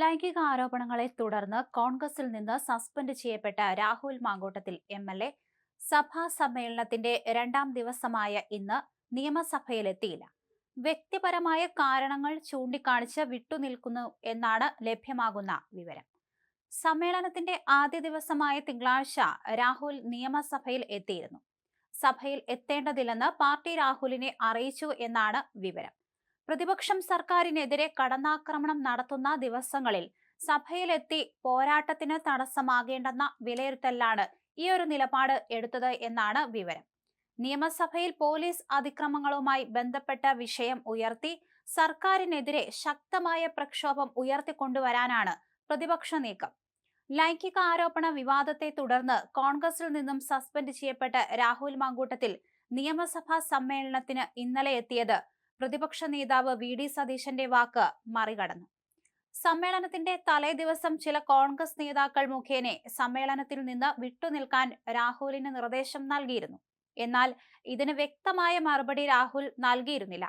ലൈംഗിക ആരോപണങ്ങളെ തുടർന്ന് കോൺഗ്രസിൽ നിന്ന് സസ്പെൻഡ് ചെയ്യപ്പെട്ട Rahul Mankoottathil M L A സഭാ സമ്മേളനത്തിന്റെ രണ്ടാം ദിവസമായ ഇന്ന് നിയമസഭയിലെത്തിയില്ല. വ്യക്തിപരമായ കാരണങ്ങൾ ചൂണ്ടിക്കാണിച്ച് വിട്ടുനിൽക്കുന്നു എന്നാണ് ലഭ്യമാകുന്ന വിവരം. സമ്മേളനത്തിന്റെ ആദ്യ ദിവസമായ തിങ്കളാഴ്ച രാഹുൽ നിയമസഭയിൽ എത്തിയിരുന്നു. സഭയിൽ എത്തേണ്ടതില്ലെന്ന് പാർട്ടി രാഹുലിനെ അറിയിച്ചു എന്നാണ് വിവരം. പ്രതിപക്ഷം സർക്കാരിനെതിരെ കടന്നാക്രമണം നടത്തുന്ന ദിവസങ്ങളിൽ സഭയിലെത്തി പോരാട്ടത്തിന് തടസ്സമാകേണ്ടെന്ന വിലയിരുത്തലാണ് ഈ ഒരു നിലപാട് എടുത്തത് എന്നാണ് വിവരം. നിയമസഭയിൽ പോലീസ് അതിക്രമങ്ങളുമായി ബന്ധപ്പെട്ട വിഷയം ഉയർത്തി സർക്കാരിനെതിരെ ശക്തമായ പ്രക്ഷോഭം ഉയർത്തിക്കൊണ്ടുവരാനാണ് പ്രതിപക്ഷ നീക്കം. ലൈംഗിക ആരോപണ വിവാദത്തെ തുടർന്ന് കോൺഗ്രസിൽ നിന്നും സസ്പെൻഡ് ചെയ്യപ്പെട്ട രാഹുൽ മാങ്കൂട്ടത്തിൽ നിയമസഭാ സമ്മേളനത്തിന് ഇന്നലെ എത്തിയത് പ്രതിപക്ഷ നേതാവ് വി. ഡി. സതീശന്റെ വാക്ക് മറികടന്നു. സമ്മേളനത്തിന്റെ തലേ ദിവസം ചില കോൺഗ്രസ് നേതാക്കൾ മുഖേന സമ്മേളനത്തിൽ നിന്ന് വിട്ടുനിൽക്കാൻ രാഹുലിന് നിർദ്ദേശം നൽകിയിരുന്നു. എന്നാൽ ഇതിന് വ്യക്തമായ മറുപടി രാഹുൽ നൽകിയിരുന്നില്ല.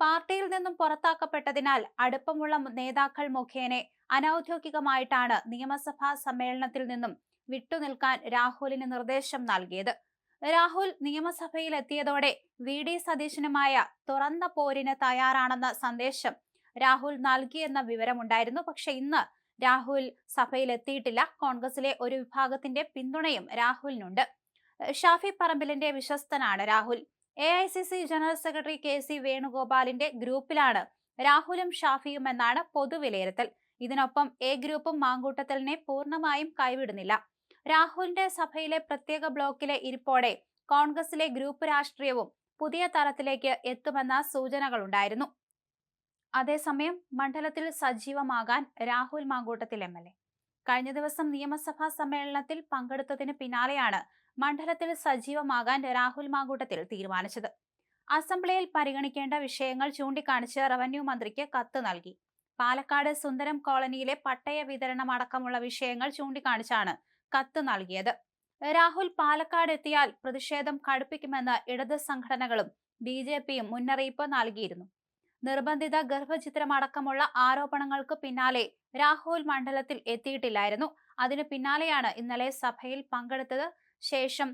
പാർട്ടിയിൽ നിന്നും പുറത്താക്കപ്പെട്ടതിനാൽ അടുപ്പമുള്ള നേതാക്കൾ മുഖേന അനൌദ്യോഗികമായിട്ടാണ് നിയമസഭാ സമ്മേളനത്തിൽ നിന്നും വിട്ടുനിൽക്കാൻ രാഹുലിന് നിർദ്ദേശം നൽകിയത്. രാഹുൽ നിയമസഭയിൽ എത്തിയതോടെ വി. ഡി. സതീശനുമായ തുറന്ന പോരിന് തയ്യാറാണെന്ന സന്ദേശം രാഹുൽ നൽകിയെന്ന വിവരമുണ്ടായിരുന്നു. പക്ഷെ ഇന്ന് രാഹുൽ സഭയിൽ എത്തിയിട്ടില്ല കോൺഗ്രസിലെ ഒരു വിഭാഗത്തിന്റെ പിന്തുണയും രാഹുലിനുണ്ട്. ഷാഫി പറമ്പിലിന്റെ വിശ്വസ്തനാണ് Rahul. A I C C general secretary K C വേണുഗോപാലിന്റെ ഗ്രൂപ്പിലാണ് രാഹുലും ഷാഫിയും എന്നാണ് പൊതുവിലയിരുത്തൽ. ഇതിനൊപ്പം എ ഗ്രൂപ്പും മാങ്കൂട്ടത്തലിനെ പൂർണമായും കൈവിടുന്നില്ല. രാഹുലിന്റെ സഭയിലെ പ്രത്യേക ബ്ലോക്കിലെ ഇരിപ്പോടെ കോൺഗ്രസിലെ ഗ്രൂപ്പ് രാഷ്ട്രീയവും പുതിയ തലത്തിലേക്ക് എത്തുമെന്ന സൂചനകളുണ്ടായിരുന്നു. അതേസമയം മണ്ഡലത്തിൽ സജീവമാകാൻ Rahul Mankoottathil M L A. കഴിഞ്ഞ ദിവസം നിയമസഭാ സമ്മേളനത്തിൽ പങ്കെടുത്തതിന് പിന്നാലെയാണ് മണ്ഡലത്തിൽ സജീവമാകാൻ രാഹുൽ മാങ്കൂട്ടത്തിൽ തീരുമാനിച്ചത്. അസംബ്ലിയിൽ പരിഗണിക്കേണ്ട വിഷയങ്ങൾ ചൂണ്ടിക്കാണിച്ച് റവന്യൂ മന്ത്രിക്ക് കത്ത് നൽകി. പാലക്കാട് സുന്ദരം കോളനിയിലെ പട്ടയ വിതരണം അടക്കമുള്ള വിഷയങ്ങൾ ചൂണ്ടിക്കാണിച്ചാണ് കത്ത് നൽകിയത്. രാഹുൽ പാലക്കാട് എത്തിയാൽ പ്രതിഷേധം കടുപ്പിക്കുമെന്ന് ഇടത് സംഘടനകളും ബി ജെ പിയും മുന്നറിയിപ്പ് നൽകിയിരുന്നു. നിർബന്ധിത ഗർഭചിത്രമടക്കമുള്ള ആരോപണങ്ങൾക്ക് പിന്നാലെ രാഹുൽ മണ്ഡലത്തിൽ എത്തിയിട്ടില്ലായിരുന്നു. അതിനു പിന്നാലെയാണ് ഇന്നലെ സഭയിൽ പങ്കെടുത്തത് ശേഷം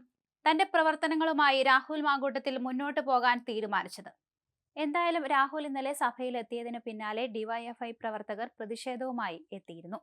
തന്റെ പ്രവർത്തനങ്ങളുമായി രാഹുൽ മാങ്കൂട്ടത്തിൽ മുന്നോട്ട് പോകാൻ തീരുമാനിച്ചത്. എന്തായാലും രാഹുൽ ഇന്നലെ സഭയിൽ എത്തിയതിനു പിന്നാലെ ഡിവൈഎഫ്ഐ പ്രവർത്തകർ പ്രതിഷേധവുമായി എത്തിയിരുന്നു.